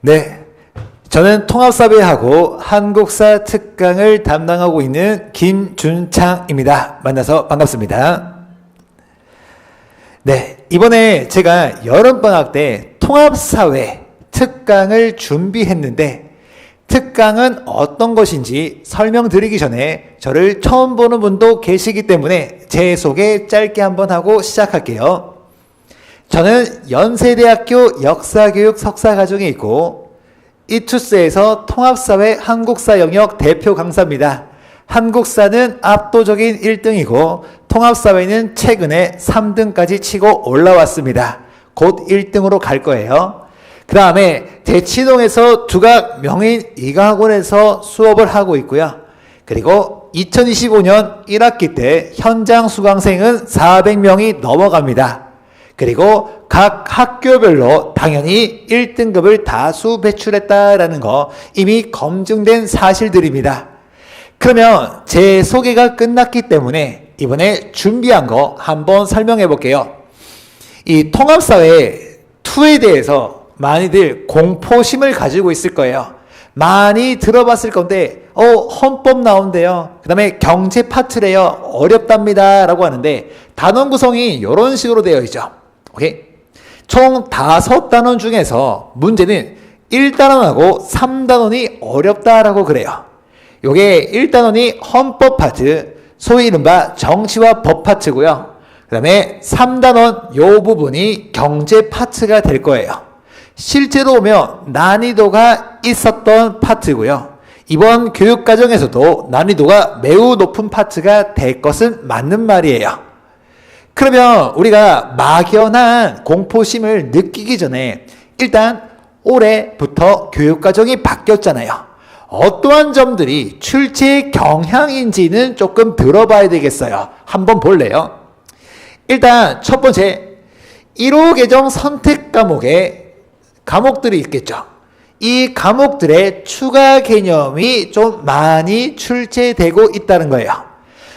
네. 저는 통합사회하고 한국사 특강을 담당하고 있는 김준창입니다. 만나서 반갑습니다. 네. 이번에 제가 여름방학 때 통합사회 특강을 준비했는데 특강은 어떤 것인지 설명드리기 전에 저를 처음 보는 분도 계시기 때문에 제 소개 짧게 한번 하고 시작할게요. 저는 연세대학교 역사교육 석사 과정에 있고 이투스에서 통합사회 한국사 영역 대표 강사입니다. 한국사는 압도적인 1등이고 통합사회는 최근에 3등까지 치고 올라왔습니다. 곧 1등으로 갈 거예요. 그 다음에 대치동에서 두각 명인 이과학원에서 수업을 하고 있고요. 그리고 2025년 1학기 때 현장 수강생은 400명이 넘어갑니다. 그리고 각 학교별로 당연히 1등급을 다수 배출했다라는 거 이미 검증된 사실들입니다. 그러면 제 소개가 끝났기 때문에 이번에 준비한 거 한번 설명해 볼게요. 이 통합사회 2에 대해서 많이들 공포심을 가지고 있을 거예요. 많이 들어봤을 건데, 어, 헌법 나온대요. 그 다음에 경제 파트래요. 어렵답니다. 라고 하는데, 단원 구성이 이런 식으로 되어 있죠. 오케이? 총 다섯 단원 중에서 문제는 1단원하고 3단원이 어렵다라고 그래요. 요게 1단원이 헌법 파트, 소위 이른바 정치와 법 파트고요. 그 다음에 3단원 요 부분이 경제 파트가 될 거예요. 실제로 보면 난이도가 있었던 파트고요. 이번 교육과정에서도 난이도가 매우 높은 파트가 될 것은 맞는 말이에요. 그러면 우리가 막연한 공포심을 느끼기 전에 일단 올해부터 교육과정이 바뀌었잖아요. 어떠한 점들이 출제 경향인지는 조금 들어봐야 되겠어요. 한번 볼래요? 일단 첫 번째 1호 개정 선택 과목에 과목들이 있겠죠. 이 과목들의 추가 개념이 좀 많이 출제되고 있다는 거예요.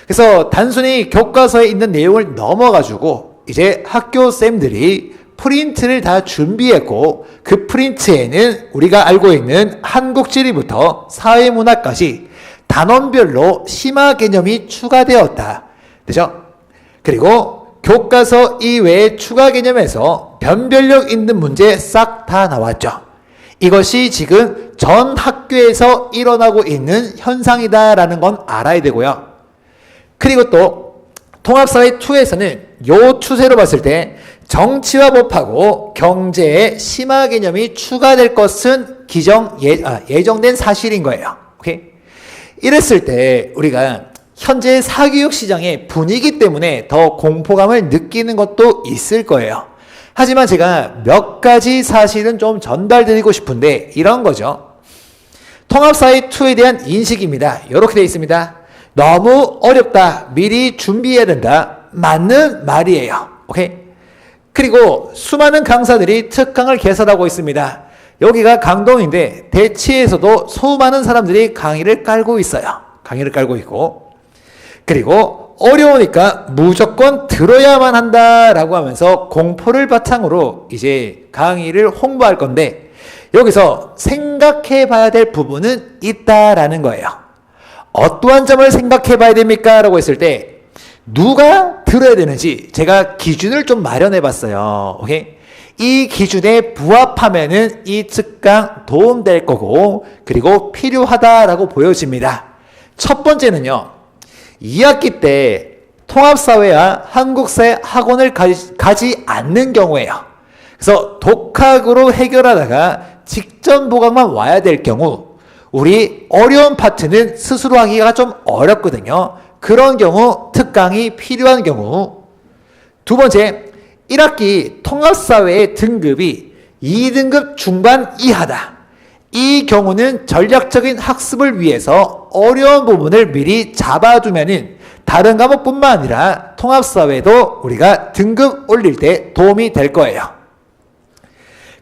그래서 단순히 교과서에 있는 내용을 넘어가지고 이제 학교 쌤들이 프린트를 다 준비했고 그 프린트에는 우리가 알고 있는 한국 지리부터 사회문화까지 단원별로 심화 개념이 추가되었다. 그죠? 그리고 교과서 이외의 추가 개념에서 변별력 있는 문제 싹 다 나왔죠. 이것이 지금 전 학교에서 일어나고 있는 현상이다라는 건 알아야 되고요. 그리고 또 통합사회 2에서는 요 추세로 봤을 때 정치와 법하고 경제의 심화 개념이 추가될 것은 기정 예, 아, 예정된 사실인 거예요. 오케이? 이랬을 때 우리가 현재 사교육 시장의 분위기 때문에 더 공포감을 느끼는 것도 있을 거예요. 하지만 제가 몇 가지 사실은 좀 전달드리고 싶은데 이런 거죠. 통합사회 2에 대한 인식입니다. 이렇게 되어 있습니다. 너무 어렵다. 미리 준비해야 된다. 맞는 말이에요. 오케이? 그리고 수많은 강사들이 특강을 개설하고 있습니다. 여기가 강동인데 대치에서도 수많은 사람들이 강의를 깔고 있어요. 강의를 깔고 있고. 그리고 어려우니까 무조건 들어야만 한다라고 하면서 공포를 바탕으로 이제 강의를 홍보할 건데 여기서 생각해 봐야 될 부분은 있다라는 거예요. 어떠한 점을 생각해 봐야 됩니까? 라고 했을 때 누가 들어야 되는지 제가 기준을 좀 마련해 봤어요. 오케이? 이 기준에 부합하면은 이 특강 도움될 거고 그리고 필요하다라고 보여집니다. 첫 번째는요. 2학기 때 통합사회와 한국사회 학원을 가지, 가지 않는 경우에요. 그래서 독학으로 해결하다가 직전 보강만 와야 될 경우 우리 어려운 파트는 스스로 하기가 좀 어렵거든요. 그런 경우 특강이 필요한 경우 두 번째 1학기 통합사회의 등급이 2등급 중반 이하다. 이 경우는 전략적인 학습을 위해서 어려운 부분을 미리 잡아두면은 다른 과목뿐만 아니라 통합사회도 우리가 등급 올릴 때 도움이 될 거예요.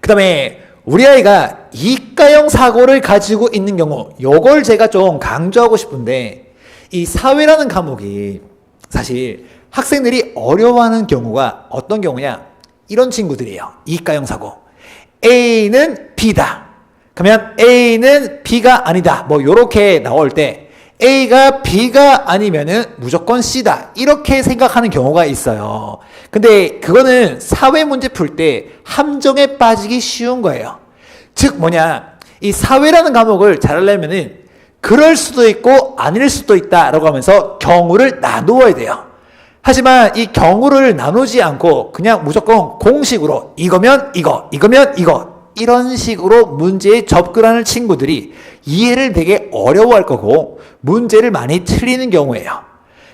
그 다음에 우리 아이가 이과형 사고를 가지고 있는 경우, 요걸 제가 좀 강조하고 싶은데, 이 사회라는 과목이 사실 학생들이 어려워하는 경우가 어떤 경우냐? 이런 친구들이에요. 이과형 사고. A는 B다. 그러면 A는 B가 아니다. 뭐 요렇게 나올 때 A가 B가 아니면은 무조건 C다. 이렇게 생각하는 경우가 있어요. 근데 그거는 사회 문제 풀 때 함정에 빠지기 쉬운 거예요. 즉 뭐냐? 이 사회라는 과목을 잘 하려면은 그럴 수도 있고 아닐 수도 있다라고 하면서 경우를 나누어야 돼요. 하지만 이 경우를 나누지 않고 그냥 무조건 공식으로 이거면 이거, 이거면 이거 이런 식으로 문제에 접근하는 친구들이 이해를 되게 어려워할 거고 문제를 많이 틀리는 경우예요.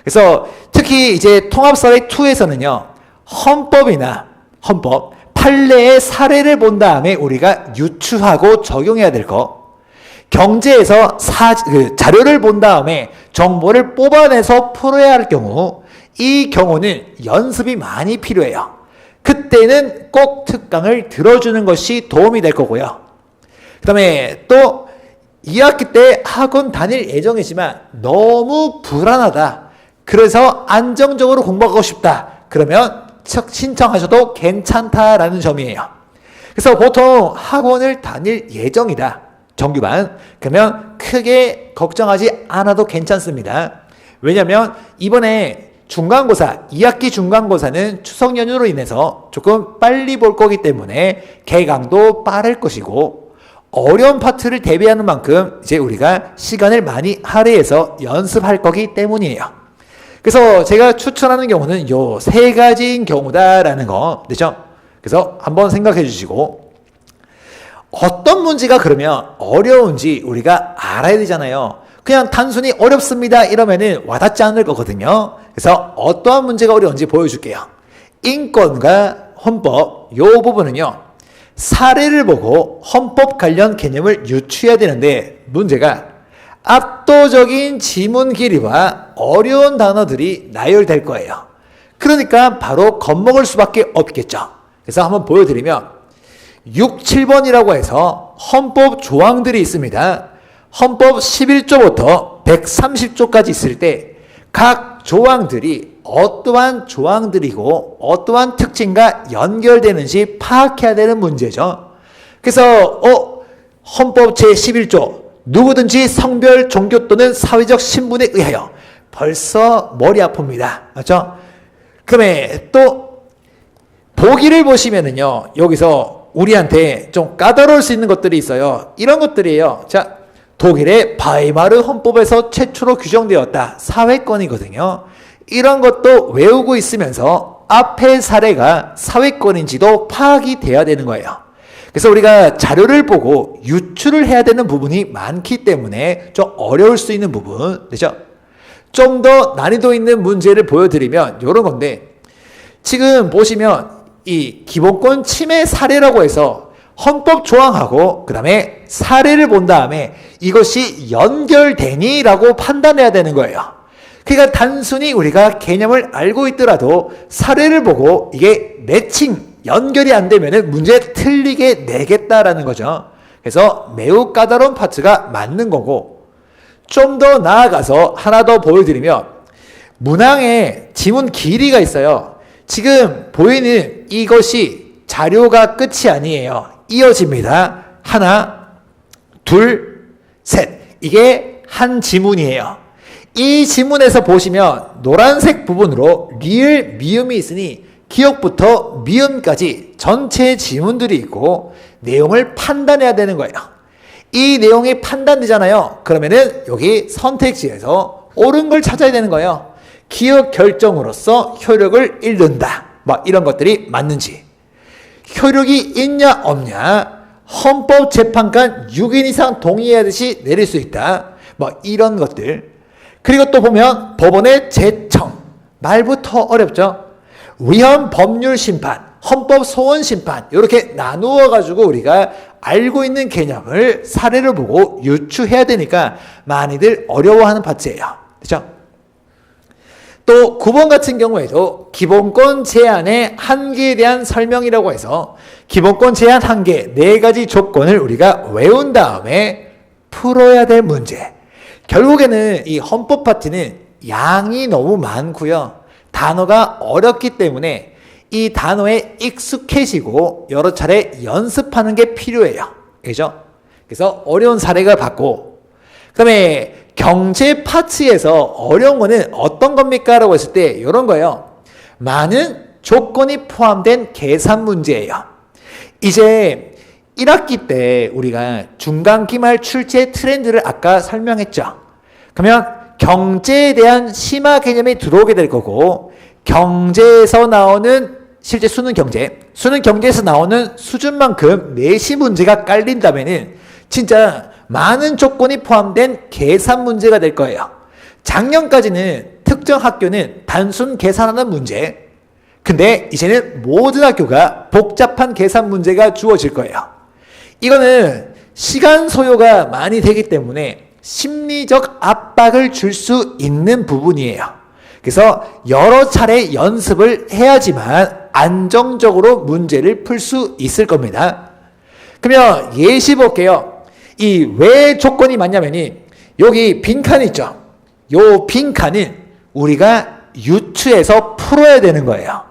그래서 특히 이제 통합사회 2에서는요. 헌법이나 헌법, 판례의 사례를 본 다음에 우리가 유추하고 적용해야 될 거. 경제에서 사, 그 자료를 본 다음에 정보를 뽑아내서 풀어야 할 경우, 이 경우는 연습이 많이 필요해요. 그때는 꼭 특강을 들어주는 것이 도움이 될 거고요. 그 다음에 또 2학기 때 학원 다닐 예정이지만 너무 불안하다. 그래서 안정적으로 공부하고 싶다. 그러면 신청하셔도 괜찮다라는 점이에요. 그래서 보통 학원을 다닐 예정이다. 정규반. 그러면 크게 걱정하지 않아도 괜찮습니다. 왜냐면 이번에 중간고사, 2학기 중간고사는 추석 연휴로 인해서 조금 빨리 볼 거기 때문에 개강도 빠를 것이고 어려운 파트를 대비하는 만큼 이제 우리가 시간을 많이 할애해서 연습할 거기 때문이에요. 그래서 제가 추천하는 경우는 요 세 가지인 경우다라는 거, 되죠? 그래서 한번 생각해 주시고 어떤 문제가 그러면 어려운지 우리가 알아야 되잖아요. 그냥 단순히 어렵습니다 이러면은 와닿지 않을 거거든요. 그래서 어떠한 문제가 어려운지 보여줄게요. 인권과 헌법 요 부분은요. 사례를 보고 헌법 관련 개념을 유추해야 되는데 문제가 압도적인 지문 길이와 어려운 단어들이 나열될 거예요. 그러니까 바로 겁먹을 수밖에 없겠죠. 그래서 한번 보여드리면 6, 7번이라고 해서 헌법 조항들이 있습니다. 헌법 11조부터 130조까지 있을 때 각 조항들이 어떠한 조항들이고 어떠한 특징과 연결되는지 파악해야 되는 문제죠. 그래서 어 헌법 제11조 누구든지 성별, 종교 또는 사회적 신분에 의하여 벌써 머리 아픕니다. 맞죠? 그다음에 또 보기를 보시면은요. 여기서 우리한테 좀 까다로울 수 있는 것들이 있어요. 이런 것들이에요. 자, 독일의 바이마르 헌법에서 최초로 규정되었다. 사회권이거든요. 이런 것도 외우고 있으면서 앞의 사례가 사회권인지도 파악이 돼야 되는 거예요. 그래서 우리가 자료를 보고 유추를 해야 되는 부분이 많기 때문에 좀 어려울 수 있는 부분, 되죠? 좀 더 난이도 있는 문제를 보여드리면 이런 건데, 지금 보시면 이 기본권 침해 사례라고 해서 헌법 조항하고 그 다음에 사례를 본 다음에 이것이 연결되니라고 판단해야 되는 거예요. 그러니까 단순히 우리가 개념을 알고 있더라도 사례를 보고 이게 매칭, 연결이 안 되면 문제 틀리게 내겠다라는 거죠. 그래서 매우 까다로운 파트가 맞는 거고 좀 더 나아가서 하나 더 보여드리면 문항에 지문 길이가 있어요. 지금 보이는 이것이 자료가 끝이 아니에요. 이어집니다. 하나, 둘, 셋. 이게 한 지문이에요. 이 지문에서 보시면 노란색 부분으로 리을 미음이 있으니 기억부터 미음까지 전체 지문들이 있고 내용을 판단해야 되는 거예요. 이 내용이 판단되잖아요. 그러면은 여기 선택지에서 옳은 걸 찾아야 되는 거예요. 기억 결정으로서 효력을 잃는다. 뭐 이런 것들이 맞는지. 효력이 있냐 없냐. 헌법재판관 6인 이상 동의하듯이 내릴 수 있다. 뭐 이런 것들. 그리고 또 보면 법원의 재청. 말부터 어렵죠. 위헌 법률 심판, 헌법 소원 심판 이렇게 나누어 가지고 우리가 알고 있는 개념을 사례를 보고 유추해야 되니까 많이들 어려워하는 파트예요. 그렇죠? 또 9번 같은 경우에도 기본권 제한의 한계에 대한 설명이라고 해서 기본권 제한 한계 네 가지 조건을 우리가 외운 다음에 풀어야 될 문제. 결국에는 이 헌법 파트는 양이 너무 많고요. 단어가 어렵기 때문에 이 단어에 익숙해지고 여러 차례 연습하는 게 필요해요. 그죠? 그래서 어려운 사례가 받고 그 다음에 경제 파트에서 어려운 거는 어떤 겁니까? 라고 했을 때 이런 거예요. 많은 조건이 포함된 계산 문제예요. 이제 1학기 때 우리가 중간 기말 출제 트렌드를 아까 설명했죠. 그러면 경제에 대한 심화 개념이 들어오게 될 거고 경제에서 나오는 실제 수능 경제, 수능 경제에서 나오는 수준만큼 내시 문제가 깔린다면은 진짜 많은 조건이 포함된 계산 문제가 될 거예요. 작년까지는 특정 학교는 단순 계산하는 문제. 근데 이제는 모든 학교가 복잡한 계산 문제가 주어질 거예요. 이거는 시간 소요가 많이 되기 때문에 심리적 압박을 줄 수 있는 부분이에요. 그래서 여러 차례 연습을 해야지만 안정적으로 문제를 풀 수 있을 겁니다. 그러면 예시 볼게요. 이 왜 조건이 맞냐면이 여기 빈칸 있죠. 요 빈칸은 우리가 유추해서 풀어야 되는 거예요.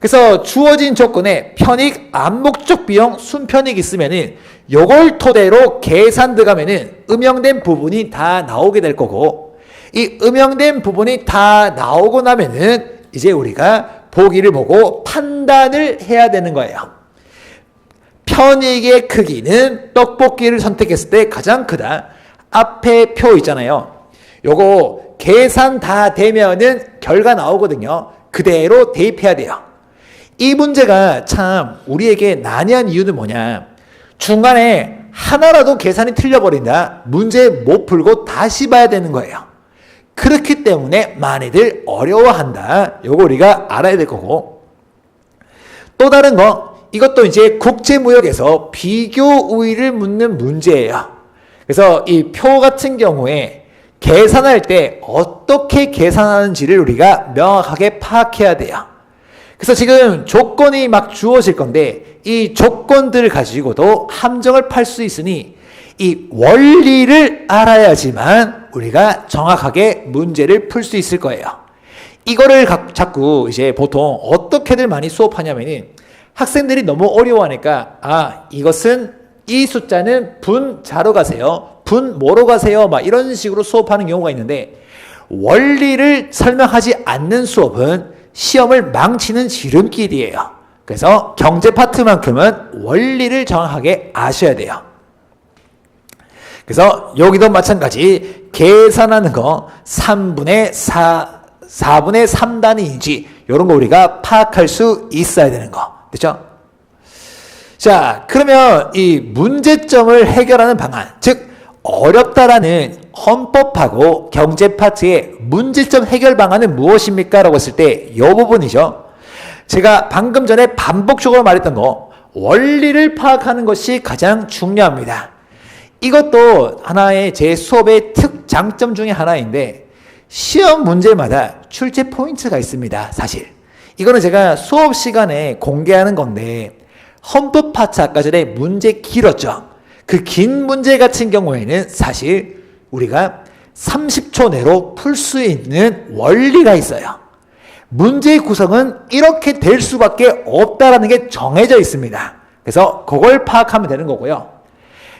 그래서 주어진 조건에 편익, 암묵적 비용, 순편익 있으면은 요걸 토대로 계산 들어가면은 음영된 부분이 다 나오게 될 거고 이 음영된 부분이 다 나오고 나면은 이제 우리가 보기를 보고 판단을 해야 되는 거예요. 편익의 크기는 떡볶이를 선택했을 때 가장 크다. 앞에 표 있잖아요. 요거 계산 다 되면은 결과 나오거든요. 그대로 대입해야 돼요. 이 문제가 참 우리에게 난해한 이유는 뭐냐. 중간에 하나라도 계산이 틀려버린다. 문제 못 풀고 다시 봐야 되는 거예요. 그렇기 때문에 많이들 어려워한다. 요거 우리가 알아야 될 거고. 또 다른 거, 이것도 이제 국제무역에서 비교 우위를 묻는 문제예요. 그래서 이 표 같은 경우에 계산할 때 어떻게 계산하는지를 우리가 명확하게 파악해야 돼요. 그래서 지금 조건이 막 주어질 건데 이 조건들을 가지고도 함정을 팔 수 있으니 이 원리를 알아야지만 우리가 정확하게 문제를 풀 수 있을 거예요. 이거를 자꾸 이제 보통 어떻게들 많이 수업하냐면은 학생들이 너무 어려워하니까 아 이것은 이 숫자는 분자로 가세요. 분 뭐로 가세요? 막 이런 식으로 수업하는 경우가 있는데 원리를 설명하지 않는 수업은 시험을 망치는 지름길이에요. 그래서 경제 파트만큼은 원리를 정확하게 아셔야 돼요. 그래서 여기도 마찬가지 계산하는 거 3분의 4, 4분의 3단위인지 이런 거 우리가 파악할 수 있어야 되는 거. 됐죠? 자, 그러면 이 문제점을 해결하는 방안, 즉 어렵다라는 헌법하고 경제 파트의 문제점 해결 방안은 무엇입니까? 라고 했을 때 이 부분이죠. 제가 방금 전에 반복적으로 말했던 거 원리를 파악하는 것이 가장 중요합니다. 이것도 하나의 제 수업의 특장점 중에 하나인데 시험 문제마다 출제 포인트가 있습니다. 사실. 이거는 제가 수업 시간에 공개하는 건데 헌법 파트 아까 전에 문제 길었죠. 그 긴 문제 같은 경우에는 사실 우리가 30초 내로 풀 수 있는 원리가 있어요. 문제의 구성은 이렇게 될 수밖에 없다라는 게 정해져 있습니다. 그래서 그걸 파악하면 되는 거고요.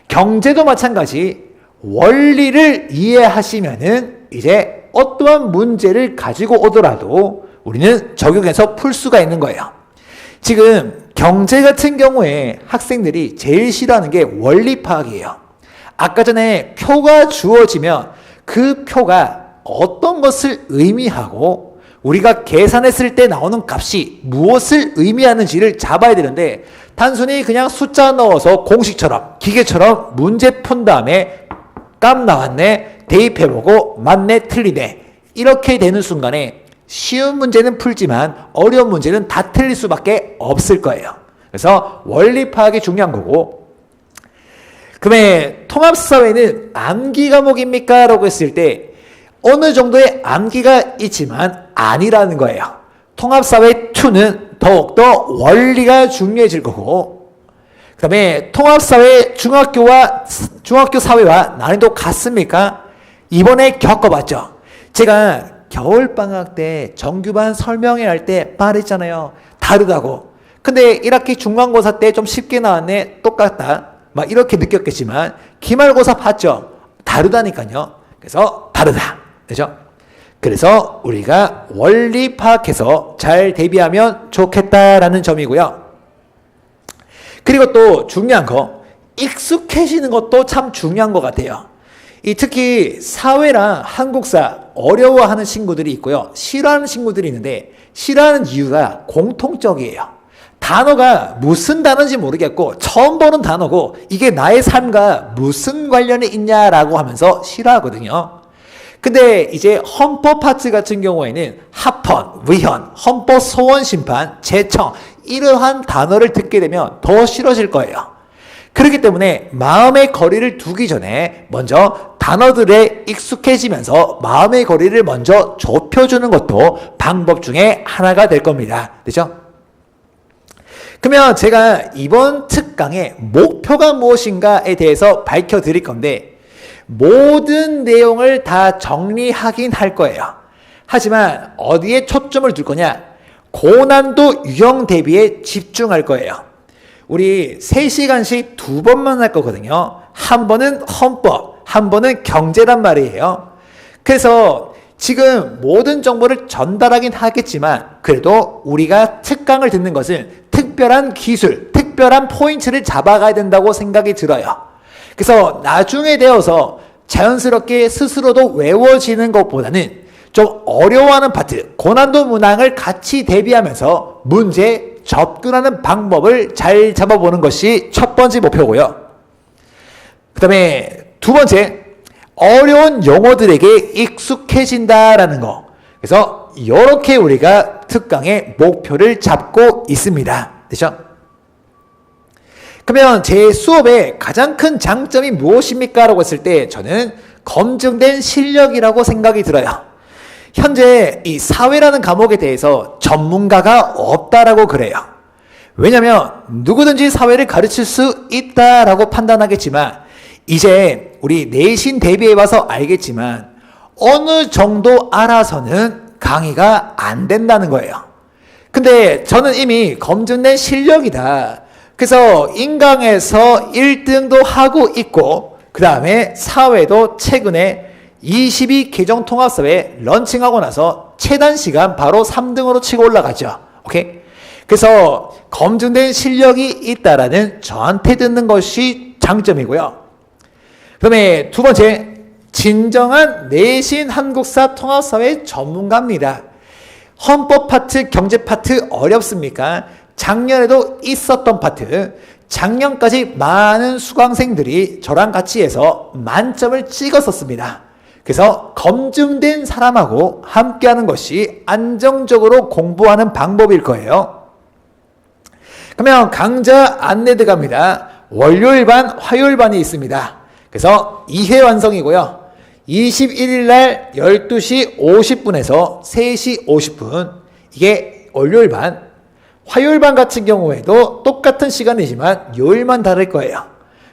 경제도 마찬가지 원리를 이해하시면은 이제 어떠한 문제를 가지고 오더라도 우리는 적용해서 풀 수가 있는 거예요. 지금 경제 같은 경우에 학생들이 제일 싫어하는 게 원리 파악이에요. 아까 전에 표가 주어지면 그 표가 어떤 것을 의미하고 우리가 계산했을 때 나오는 값이 무엇을 의미하는지를 잡아야 되는데 단순히 그냥 숫자 넣어서 공식처럼 기계처럼 문제 푼 다음에 값 나왔네 대입해보고 맞네 틀리네 이렇게 되는 순간에 쉬운 문제는 풀지만 어려운 문제는 다 틀릴 수밖에 없을 거예요. 그래서 원리 파악이 중요한 거고 그러면 통합사회는 암기 과목입니까? 라고 했을 때 어느 정도의 암기가 있지만 아니라는 거예요. 통합사회 2는 더욱더 원리가 중요해질 거고 그 다음에 통합사회 중학교와 중학교 사회와 난이도 같습니까? 이번에 겪어봤죠. 제가 겨울방학 때 정규반 설명회 할 때 말했잖아요. 다르다고. 근데 1학기 중간고사 때 좀 쉽게 나왔네. 똑같다. 막 이렇게 느꼈겠지만 기말고사 봤죠? 다르다니까요. 그래서 다르다. 그죠? 그래서 우리가 원리 파악해서 잘 대비하면 좋겠다라는 점이고요. 그리고 또 중요한 거, 익숙해지는 것도 참 중요한 것 같아요. 이 특히 사회랑 한국사 어려워하는 친구들이 있고요. 싫어하는 친구들이 있는데 싫어하는 이유가 공통적이에요. 단어가 무슨 단어인지 모르겠고 처음 보는 단어고 이게 나의 삶과 무슨 관련이 있냐라고 하면서 싫어하거든요. 근데 이제 헌법 파트 같은 경우에는 합헌, 위헌, 헌법 소원 심판, 재청 이러한 단어를 듣게 되면 더 싫어질 거예요. 그렇기 때문에 마음의 거리를 두기 전에 먼저 단어들에 익숙해지면서 마음의 거리를 먼저 좁혀주는 것도 방법 중에 하나가 될 겁니다. 그죠? 그러면 제가 이번 특강의 목표가 무엇인가에 대해서 밝혀 드릴 건데 모든 내용을 다 정리하긴 할 거예요. 하지만 어디에 초점을 둘 거냐? 고난도 유형 대비에 집중할 거예요. 우리 3시간씩 두 번만 할 거거든요. 한 번은 헌법, 한 번은 경제란 말이에요. 그래서 지금 모든 정보를 전달하긴 하겠지만 그래도 우리가 특강을 듣는 것은 특별한 기술, 특별한 포인트를 잡아가야 된다고 생각이 들어요. 그래서 나중에 되어서 자연스럽게 스스로도 외워지는 것보다는 좀 어려워하는 파트, 고난도 문항을 같이 대비하면서 문제 접근하는 방법을 잘 잡아보는 것이 첫 번째 목표고요. 그 다음에 두 번째, 어려운 용어들에게 익숙해진다라는 거. 그래서 이렇게 우리가 특강의 목표를 잡고 있습니다. 되죠? 그러면 제 수업의 가장 큰 장점이 무엇입니까? 라고 했을 때 저는 검증된 실력이라고 생각이 들어요. 현재 이 사회라는 과목에 대해서 전문가가 없다라고 그래요. 왜냐면 누구든지 사회를 가르칠 수 있다라고 판단하겠지만 이제 우리 내신 대비해 봐서 알겠지만 어느 정도 알아서는 강의가 안 된다는 거예요. 근데 저는 이미 검증된 실력이다. 그래서 인강에서 1등도 하고 있고 그 다음에 사회도 최근에 22 개정 통합사회 런칭하고 나서 최단 시간 바로 3등으로 치고 올라가죠. 오케이? 그래서 검증된 실력이 있다라는 저한테 듣는 것이 장점이고요. 그 다음에 두 번째, 진정한 내신 한국사 통합사회 전문가입니다. 헌법 파트, 경제 파트 어렵습니까? 작년에도 있었던 파트, 작년까지 많은 수강생들이 저랑 같이 해서 만점을 찍었었습니다. 그래서 검증된 사람하고 함께하는 것이 안정적으로 공부하는 방법일 거예요. 그러면 강좌 안내 들어갑니다. 월요일 반, 화요일 반이 있습니다. 그래서 2회 완성이고요. 21일 날 12시 50분에서 3시 50분. 이게 월요일 반. 화요일 반 같은 경우에도 똑같은 시간이지만 요일만 다를 거예요.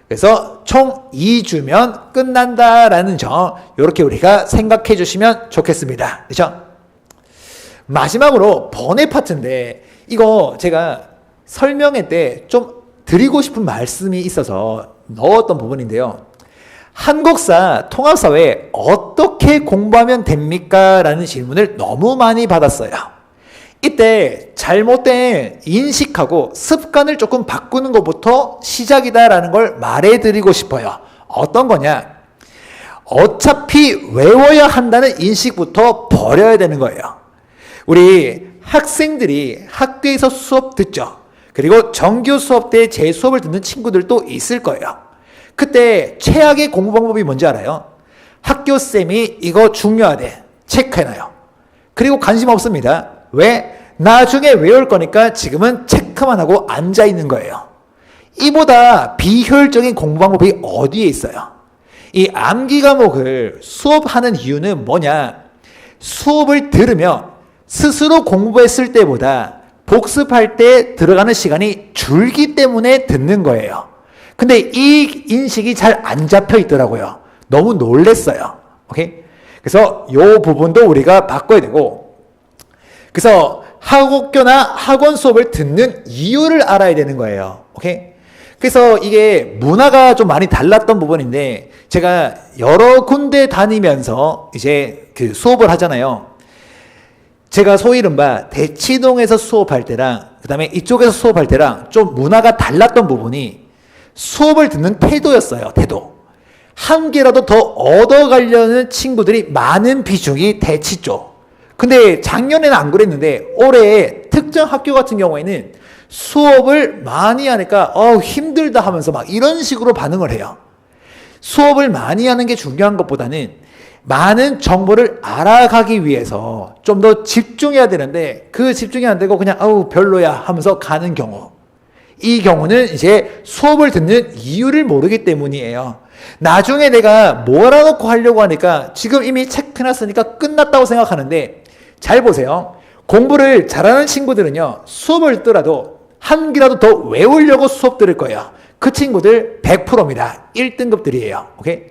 그래서 총 2주면 끝난다라는 점, 이렇게 우리가 생각해 주시면 좋겠습니다. 그죠? 마지막으로 번외 파트인데, 이거 제가 설명회 때 좀 드리고 싶은 말씀이 있어서 넣었던 부분인데요. 한국사 통합사회 어떻게 공부하면 됩니까? 라는 질문을 너무 많이 받았어요. 이때 잘못된 인식하고 습관을 조금 바꾸는 것부터 시작이다라는 걸 말해드리고 싶어요. 어떤 거냐? 어차피 외워야 한다는 인식부터 버려야 되는 거예요. 우리 학생들이 학교에서 수업 듣죠. 그리고 정규 수업 때 제 수업을 듣는 친구들도 있을 거예요. 그때 최악의 공부 방법이 뭔지 알아요? 학교 쌤이 이거 중요하대. 체크해놔요. 그리고 관심 없습니다. 왜? 나중에 외울 거니까 지금은 체크만 하고 앉아 있는 거예요. 이보다 비효율적인 공부 방법이 어디에 있어요? 이 암기 과목을 수업하는 이유는 뭐냐? 수업을 들으며 스스로 공부했을 때보다 복습할 때 들어가는 시간이 줄기 때문에 듣는 거예요. 근데 이 인식이 잘 안 잡혀 있더라고요. 너무 놀랬어요. 오케이? 그래서 요 부분도 우리가 바꿔야 되고, 그래서 학교나 학원 수업을 듣는 이유를 알아야 되는 거예요. 오케이? 그래서 이게 문화가 좀 많이 달랐던 부분인데 제가 여러 군데 다니면서 이제 그 수업을 하잖아요. 제가 소위 이른바 대치동에서 수업할 때랑 그다음에 이쪽에서 수업할 때랑 좀 문화가 달랐던 부분이 수업을 듣는 태도였어요. 태도. 한 개라도 더 얻어가려는 친구들이 많은 비중이 대치 쪽. 근데 작년에는 안 그랬는데 올해 특정 학교 같은 경우에는 수업을 많이 하니까 어 힘들다 하면서 막 이런 식으로 반응을 해요. 수업을 많이 하는 게 중요한 것보다는 많은 정보를 알아가기 위해서 좀 더 집중해야 되는데 그 집중이 안 되고 그냥 아우 별로야 하면서 가는 경우. 이 경우는 이제 수업을 듣는 이유를 모르기 때문이에요. 나중에 내가 몰아놓고 하려고 하니까 지금 이미 책 해놨으니까 끝났다고 생각하는데 잘 보세요. 공부를 잘하는 친구들은요, 수업을 듣더라도 한 기라도 더 외우려고 수업 들을 거예요. 그 친구들 100%입니다. 1등급들이에요. 오케이?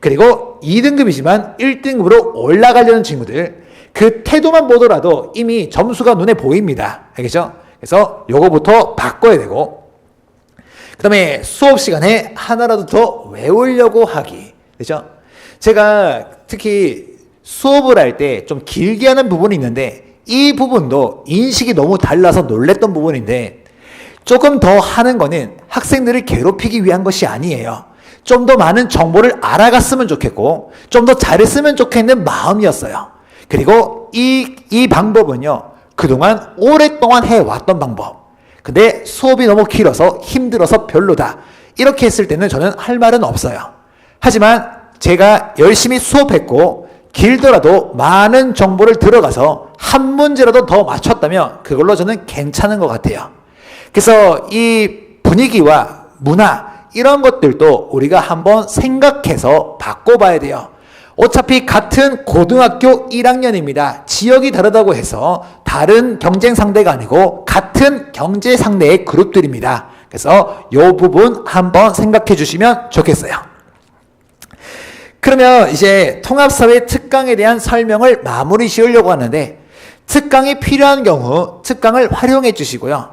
그리고 2등급이지만 1등급으로 올라가려는 친구들, 그 태도만 보더라도 이미 점수가 눈에 보입니다. 알겠죠? 그래서 요거부터 바꿔야 되고, 그 다음에 수업 시간에 하나라도 더 외우려고 하기. 그죠? 제가 특히 수업을 할 때 좀 길게 하는 부분이 있는데, 이 부분도 인식이 너무 달라서 놀랬던 부분인데, 조금 더 하는 거는 학생들을 괴롭히기 위한 것이 아니에요. 좀 더 많은 정보를 알아갔으면 좋겠고, 좀 더 잘했으면 좋겠는 마음이었어요. 그리고 이, 이 방법은요, 그동안 오랫동안 해왔던 방법. 근데 수업이 너무 길어서 힘들어서 별로다. 이렇게 했을 때는 저는 할 말은 없어요. 하지만 제가 열심히 수업했고, 길더라도 많은 정보를 들어가서 한 문제라도 더 맞췄다면 그걸로 저는 괜찮은 것 같아요. 그래서 이 분위기와 문화, 이런 것들도 우리가 한번 생각해서 바꿔봐야 돼요. 어차피 같은 고등학교 1학년입니다. 지역이 다르다고 해서 다른 경쟁 상대가 아니고 같은 경제 상대의 그룹들입니다. 그래서 이 부분 한번 생각해 주시면 좋겠어요. 그러면 이제 통합사회 특강에 대한 설명을 마무리 지으려고 하는데 특강이 필요한 경우 특강을 활용해 주시고요.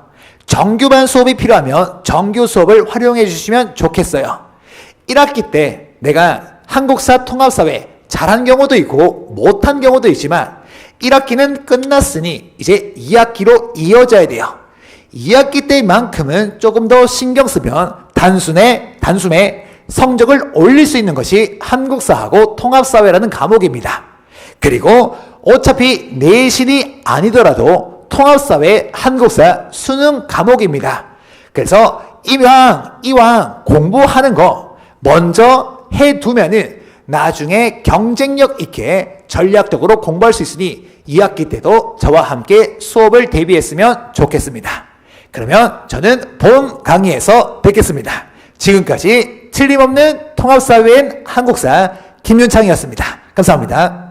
정규반 수업이 필요하면 정규 수업을 활용해 주시면 좋겠어요. 1학기 때 내가 한국사 통합사회 잘한 경우도 있고 못한 경우도 있지만 1학기는 끝났으니 이제 2학기로 이어져야 돼요. 2학기 때만큼은 조금 더 신경 쓰면 단순에, 단숨에 성적을 올릴 수 있는 것이 한국사하고 통합사회라는 과목입니다. 그리고 어차피 내신이 아니더라도 통합사회 한국사 수능 과목입니다. 그래서 이왕, 이왕 공부하는 거 먼저 해두면은 나중에 경쟁력 있게 전략적으로 공부할 수 있으니 2학기 때도 저와 함께 수업을 대비했으면 좋겠습니다. 그러면 저는 본 강의에서 뵙겠습니다. 지금까지 틀림없는 통합사회인 한국사 김윤창이었습니다. 감사합니다.